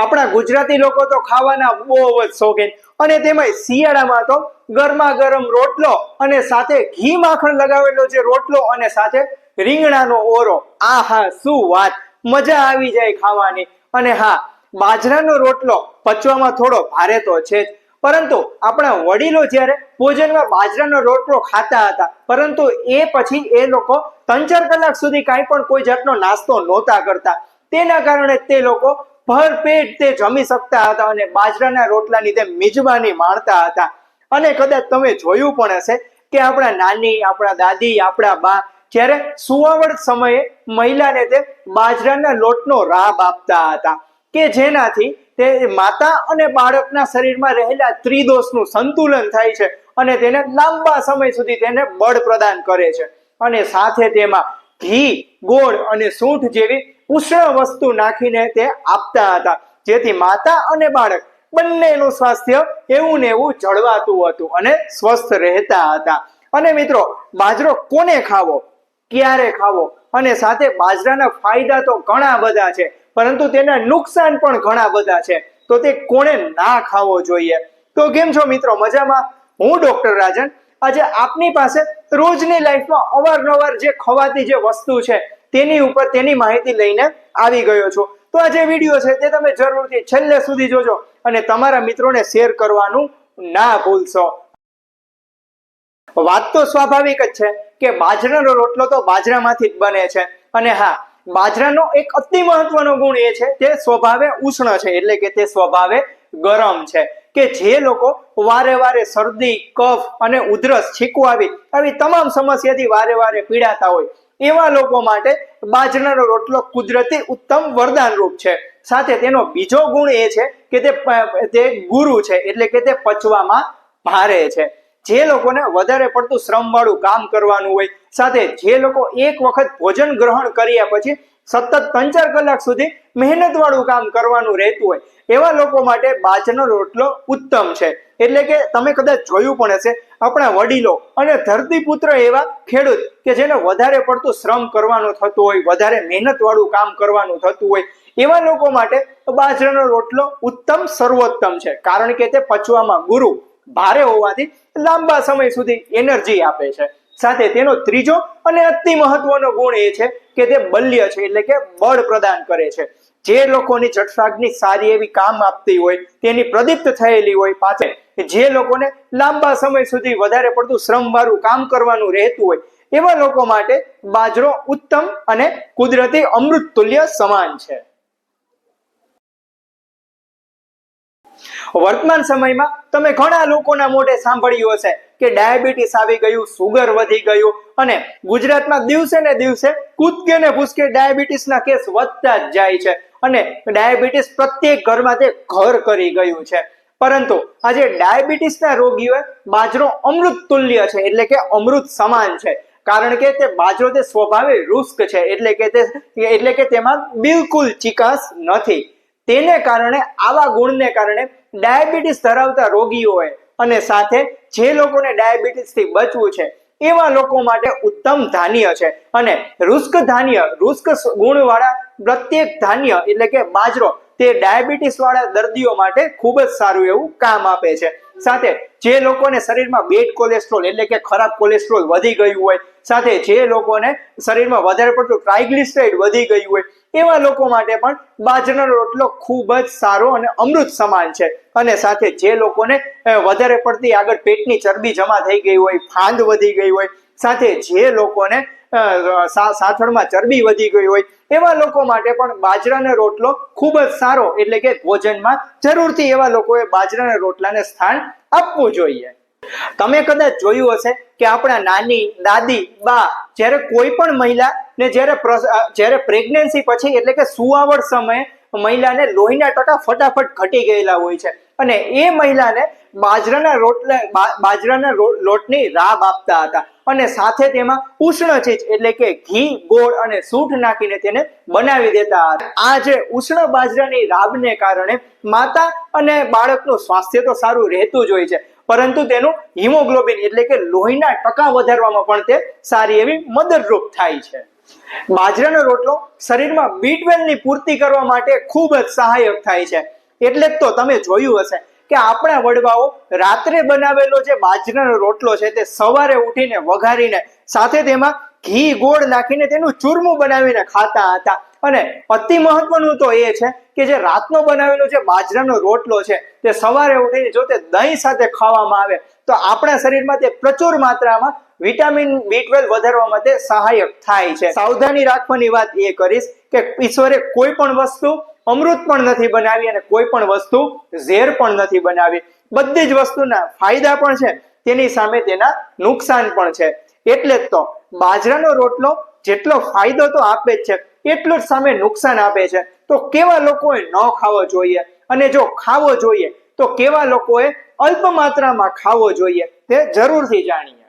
આપણા ગુજરાતી લોકો તો ખાવાના બહુ જ શોખીન. અને તેમાંય શિયાળામાં તો ગરમા ગરમ રોટલો અને સાથે ઘી માખણ લગાવેલો જે રોટલો અને સાથે રીંગણાનો ઓરો. આ હા શું વાત! મજા આવી જાય ખાવાની. અને હા, બાજરાનો રોટલો પચવામાં થોડો ભારે તો છે જ. પરંતુ આપણા વડીલો જ્યારે ભોજનમાં બાજરાનો રોટલો ખાતા હતા, પરંતુ એ પછી એ લોકો ત્રણ ચાર કલાક સુધી કાંઈ પણ કોઈ જાતનો નાસ્તો નહોતા કરતા. તેના કારણે તે લોકો ભરપેટ તે જમી શકતા હતા અને બાજરાના રોટલાની તે મિજબાની માણતા હતા. અને કદાચ તમે જોયું પણ હશે કે આપણા નાની, આપણા દાદી, આપણા બા જ્યારે સુવાવડ સમયે મહિલાને તે બાજરાના લોટનો રાબ આપતા હતા કે જેનાથી તે માતા અને બાળકના શરીરમાં રહેલા ત્રિદોષનું સંતુલન થાય છે અને તેને લાંબા સમય સુધી તેને બળ પ્રદાન કરે છે. અને સાથે તેમાં ઘી, ગોળ અને સૂંઠ જેવી ઉષ્ણ વસ્તુ નાખીને તે આપતા હતા. જેથી માતા અને બાળક બંનેનું સ્વાસ્થ્ય એવું ને એવું જળવાતું હતું અને સ્વસ્થ રહેતા હતા. અને મિત્રો, બાજરો કોને ખાવો? ક્યારે ખાવો? અને સાથે બાજરાના ફાયદા તો ઘણા બધા છે, પરંતુ તેના નુકસાન પણ ઘણા બધા છે. તો તે કોણે ના ખાવો જોઈએ? તો કેમ છો મિત્રો? મજામાં? હું ડોક્ટર રાજન. આજે આપની પાસે રોજની લાઈફમાં અવારનવાર જે ખવાતી જે વસ્તુ છે તેની ઉપર તેની માહિતી લઈને આવી ગયો છું. તો આ જે વીડિયો છે તે તમે જરૂરથી છેલ્લે સુધી જોજો અને તમારા મિત્રોને શેર કરવાનું ના ભૂલશો. વાત તો સ્વાભાવિક જ છે કે બાજરાનો રોટલો તો બાજરામાંથી જ બને છે. અને હા, બાજરાનો એક અતિ મહત્વનો ગુણ એ છે, તે સ્વભાવે ઉષ્ણ છે, એટલે કે તે સ્વભાવે ગરમ છે. કે જે લોકો વારે વારે શરદી, કફ અને ઉધરસ છીકવાવી આવી તમામ સમસ્યાથી વારે વારે પીડાતા હોય એવા લોકો માટે બાજરાનો રોટલો કુદરતી ઉત્તમ વરદાન રૂપ છે. સાથે તેનો બીજો ગુણ એ છે કે તે તે ગુરુ છે, એટલે કે તે પચવામાં ભારે છે. જે લોકોને વધારે પડતું શ્રમ વાળું કામ કરવાનું હોય, સાથે જે લોકો એક વખત ભોજન ગ્રહણ કર્યા પછી સતત ત્રણ ચાર કલાક સુધી મહેનત વાળું કામ કરવાનું રહેતું હોય એવા લોકો માટે બાજનો રોટલો ઉત્તમ છે. એટલે કે તમે કદાચ જોયું પણ હશે, આપણા વડીલો અને ધરતીપુત્ર એવા ખેડૂત કે જેને વધારે પડતું શ્રમ કરવાનું થતું હોય, વધારે મહેનતવાળું કામ કરવાનું થતું હોય, એવા લોકો માટે બાજરાનો રોટલો ઉત્તમ સર્વોત્તમ છે. કારણ કે તે પચવામાં ગુરુ ભારે હોવાથી લાંબા સમય સુધી એનર્જી આપે છે. સાથે તેનો ત્રીજો અને અતિ મહત્વનો ગુણ એ છે કે તે બલ્ય છે, એટલે કે બળ પ્રદાન કરે છે. જે લોકોની જઠરાગ્નિ સારી એવી કામ આપતી હોય, તેની પ્રદીપ્ત થયેલી હોય પાછળ જે લોકોને લાંબા સમય સુધી વધારે પડતું શ્રમવાળું કામ કરવાનું રહેતું હોય, એવા લોકો માટે બાજરો ઉત્તમ અને કુદરતી અમૃત તુલ્ય સમાન છે. વર્તમાન સમયમાં તમે ઘણા લોકોના મોઢે સાંભળ્યું હશે કે ડાયાબિટીસ આવી ગયું, સુગર વધી ગયું અને ગુજરાતમાં દિવસે ને દિવસે કૂદકે ને ભૂસકે ડાયાબિટીસના કેસ વધતા જ જાય છે. અને ડાયાબિટીસ પ્રત્યેક ઘરમાં તે ઘર કરી ગયું છે. પરંતુ આજે ડાયાબિટીસના રોગીઓએ બાજરો અમૃત તુલ્ય છે, એટલે કે અમૃત સમાન છે. કારણ કે તે બાજરો તે સ્વભાવે રુસ્ક છે, એટલે કે તે, એટલે કે તેમાં બિલકુલ ચિકાસ નથી. તેને કારણે, આવા ગુણને કારણે ડાયાબિટીસ ધરાવતા રોગીઓએ અને સાથે જે લોકોને ડાયાબિટીસથી બચવું છે, એવા લોકો માટે ઉત્તમ ધાન્ય છે. અને રુસ્ક ધાન્ય રુસ્ક ગુણવાળા પ્રત્યેક ધાન્ય એટલે કે બાજરો તે ડાયાબિટીસ વાળા દર્દીઓ માટે ખૂબ જ સારું એવું કામ આપે છે. સાથે જે લોકોને શરીરમાં બેડ કોલેસ્ટ્રોલ એટલે કે ખરાબ કોલેસ્ટ્રોલ વધી ગયું હોય, સાથે જે લોકોને શરીરમાં વધારે પડતું ટ્રાઇગ્લિસરાઇડ વધી ગયું હોય, એવા લોકો માટે પણ બાજરાનો રોટલો ખૂબ જ સારો અને અમૃત સમાન છે. અને સાથે જે લોકોને વધારે પડતી આગળ પેટની ચરબી જમા થઈ ગઈ હોય, ફાંદ વધી ગઈ હોય સાથે જે લોકોને સાથળમાં ચરબી વધી ગઈ હોય, એવા લોકો માટે પણ બાજરાનો રોટલો ખૂબ જ સારો, એટલે કે ભોજનમાં જરૂરથી એવા લોકોએ બાજરાના રોટલાને સ્થાન આપવું જોઈએ. તમે કદાચ જોયું હશે કે આપણા નાની, દાદી, બા, જ્યારે કોઈ પણ મહિલા ને જ્યારે જ્યારે પ્રેગ્નન્સી પછી, એટલે કે સુવાવડ સમયે મહિલાને લોહીના ટકા ફટાફટ ઘટી ગયેલા હોય છે. અને એ મહિલાને બાજરાના રોટલા બાજરાના લોટની રાબ આપતા હતા. અને સાથે તેમાં ઉષ્ણ ચીજ એટલે કે ઘી, ગોળ અને સૂંઠ નાખીને તેને બનાવી દેતા હતા. આ જે ઉષ્ણ બાજરાની રાબને કારણે માતા અને બાળકનું સ્વાસ્થ્ય તો સારું રહેતું જ હોય છે, પરંતુ તેનું હિમોગ્લોબિન એટલે કે લોહીના ટકા વધારવામાં પણ તે સારી એવી મદદરૂપ થાય છે. બાજરાનો રોટલો શરીરમાં બી ની પૂર્તિ કરવા માટે ખૂબ જ સહાયક થાય છે. એટલે જ તો તમે જોયું હશે કે આપણા વડવાઓ રાત્રે બનાવેલો જે બાજરાનો રોટલો છે તે સવારે ઉઠીને વઘારીને સાથે તેમાં ઘી ગોળ નાખીને તેનું ચૂરમું બનાવીને ખાતા હતા. અને અતિ મહત્વનું તો એ છે કે જે રાતનો બનાવેલો જે બાજરાનો રોટલો છે તે સવારે ઉઠીને જો તે દહીં સાથે ખાવામાં આવે, તો આપણા શરીરમાં તે પ્રચુર માત્રામાં વિટામિન બી ટ્વેલ્વ વધારવા માટે સહાયક થાય છે. સાવધાની રાખવાની વાત એ કરીશ કે ઈશ્વરે કોઈ પણ વસ્તુ અમૃત પણ નથી બનાવી અને કોઈ પણ વસ્તુ ઝેર પણ નથી બનાવી. બધી જ વસ્તુના ફાયદા પણ છે, તેની સામે તેના નુકસાન પણ છે. એટલે જ તો બાજરાનો રોટલો જેટલો ફાયદો તો આપે જ છે, એટલું જ સામે નુકસાન આપે છે. તો કેવા લોકોએ ન ખાવો જોઈએ? અને જો ખાવો જોઈએ, તો કેવા લોકોએ અલ્પ માત્રામાં ખાવો જોઈએ? તે જરૂરથી જાણીએ.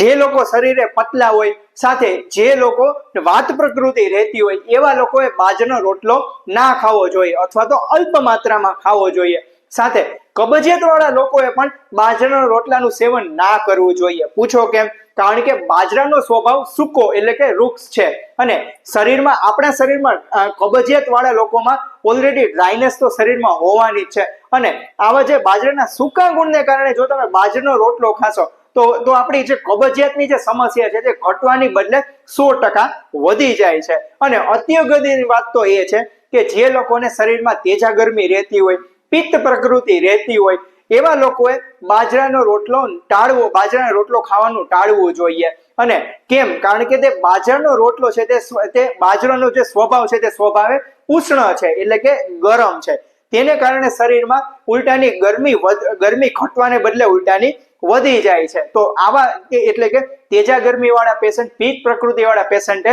જે લોકો શરીરે પતલા હોય, સાથે જે લોકો વાત પ્રકૃતિ રહેતી હોય, એવા લોકોએ બાજનો રોટલો ના ખાવો જોઈએ અથવા તો અલ્પ માત્રામાં ખાવો જોઈએ. સાથે કબજિયાત વાળા લોકોએ પણ બાજરાના રોટલાનું સેવન ના કરવું જોઈએ. પૂછો કેમ? કારણ કે બાજરાનો સ્વભાવ સૂકો એટલે કે વૃક્ષ છે અને શરીરમાં, આપણા શરીરમાં કબજિયાત વાળા લોકોમાં ઓલરેડી ડ્રાયનેસ તો શરીરમાં હોવાની જ છે. અને આવા જે બાજરાના સૂકા ગુણને કારણે જો તમે બાજરાનો રોટલો ખાશો તો તો આપણી જે કબજિયાતની જે સમસ્યા છે તે ઘટવાની બદલે સો ટકા વધી જાય છે. અને અત્યગતિની વાત તો એ છે કે જે લોકોને શરીરમાં તેજા ગરમી રહેતી હોય, પિત્ત પ્રકૃતિ રહેતી હોય, એવા લોકોએ બાજરાનો રોટલો ટાળવો, બાજરાનો રોટલો ખાવાનું ટાળવું જોઈએ. અને કેમ? કારણ કે તે બાજરાનો રોટલો છે તે તે બાજરાનો જે સ્વભાવ છે તે સ્વભાવે ઉષ્ણ છે, એટલે કે ગરમ છે. તેને કારણે શરીરમાં ઉલટાની ગરમી ગરમી ઘટવાને બદલે ઉલટાની વધી જાય છે. તો આવા એટલે કે તેજા ગરમી વાળા પેશન્ટ પીક પ્રકૃતિ વાળા પેશન્ટે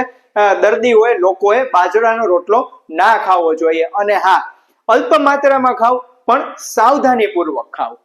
દર્દીઓએ, લોકોએ બાજરાનો રોટલો ના ખાવો જોઈએ. અને હા, અલ્પ માત્રામાં ખાવ, પણ સાવધાની પૂર્વક ખાવ.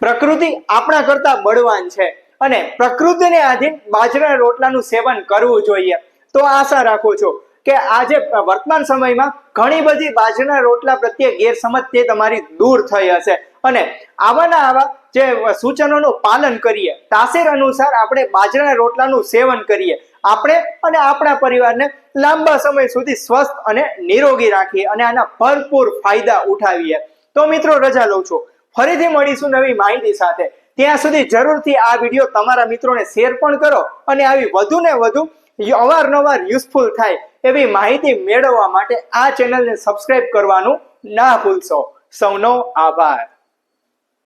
પ્રકૃતિ આપણા કરતા બળવાન છે. અને પ્રકૃતિને આધીન બાજરાના રોટલાનું સેવન કરવું જોઈએ. તો આશા રાખું છું કે આજે વર્તમાન સમયમાં ઘણી બધી બાજરીના રોટલા પ્રત્યે ગેરસમજ તે તમારી દૂર થઈ હશે. અને આવાના આવા જે સૂચનોનું પાલન કરીએ, તાસીર અનુસાર આપણે બાજરાના રોટલાનું સેવન કરીએ. આપણે અને આપણા પરિવારને લાંબા સમય સુધી સ્વસ્થ અને નિરોગી રાખીએ અને આના ભરપૂર ફાયદા ઉઠાવીએ. તો મિત્રો રજા લઉં છું. ફરીથી મળીશું નવી માહિતી સાથે. ત્યાં સુધી જરૂરથી આ વીડિયો તમારા મિત્રોને શેર પણ કરો અને આવી વધુ ને વધુ અવારનવાર યુઝફુલ થાય એવી માહિતી મેળવવા માટે આ ચેનલને સબસ્ક્રાઇબ કરવાનું ના ભૂલશો. સૌનો આભાર.